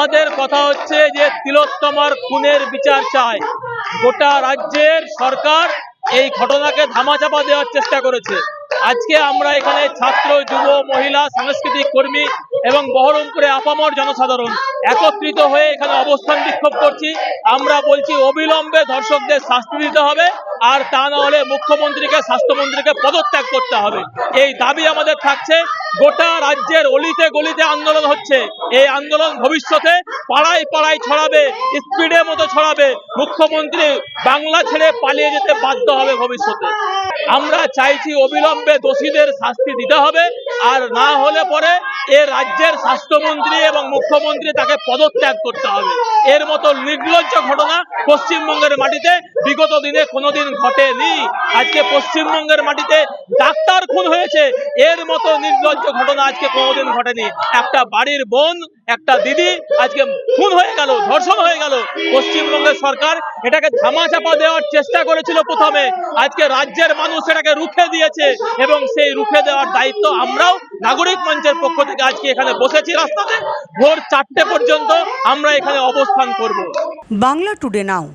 আমাদের কথা হচ্ছে যে তিলোত্তমার খুনের বিচার চায় গোটা রাজ্যের সরকার এই ঘটনাকে ধামাচাপা দেওয়ার চেষ্টা করেছে। আজকে আমরা এখানে ছাত্র, যুব, মহিলা, সাংস্কৃতিক কর্মী এবং বহরমপুরে আপামর জনসাধারণ একত্রিত হয়ে এখানে অবস্থান বিক্ষোভ করছি। আমরা বলছি অবিলম্বে ধর্ষকদের শাস্তি দিতে হবে, আর তা না হলে মুখ্যমন্ত্রীকে, স্বাস্থ্যমন্ত্রীকে পদত্যাগ করতে হবে। এই দাবি আমাদের থাকছে। গোটা রাজ্যের অলিতে গলিতে আন্দোলন হচ্ছে। এই আন্দোলন ভবিষ্যতে পাড়ায় পাড়ায় ছড়াবে, স্পিডের মতো ছড়াবে। মুখ্যমন্ত্রী বাংলা ছেড়ে পালিয়ে যেতে বাধ্য হবে ভবিষ্যতে। আমরা চাইছি অবিলম্বে দোষীদের শাস্তি দিতে হবে, আর না হলে পরে এ রাজ্যের স্বাস্থ্যমন্ত্রী এবং মুখ্যমন্ত্রী তাকে পদত্যাগ করতে হবে। এর মতো নির্লজ্জ ঘটনা পশ্চিমবঙ্গের মাটিতে বিগত দিনে কোনোদিন ঘটেনি। আজকে পশ্চিমবঙ্গের মাটিতে ডাক্তার খুন হয়েছে। এর মতো নির্লজ্জ ঘটনা আজকে কোনোদিন ঘটেনি। একটা বাড়ির বোন, একটা দিদি আজকে খুন হয়ে গেল, ধর্ষণ হয়ে গেল। পশ্চিমবঙ্গের সরকার এটাকে ধামাচাপা দেওয়ার চেষ্টা করেছিল প্রথমে। আজকে রাজ্যের মানুষ এটাকে রুখে দিয়েছে এবং সেই রুখে দেওয়ার দায়িত্ব আমরাও নাগরিক মঞ্চের পক্ষ থেকে আজকে এখানে বসেছি রাস্তাতে। ভোর চারটে পর্যন্ত আমরা এখানে অবস্থান করব। Bangla today now.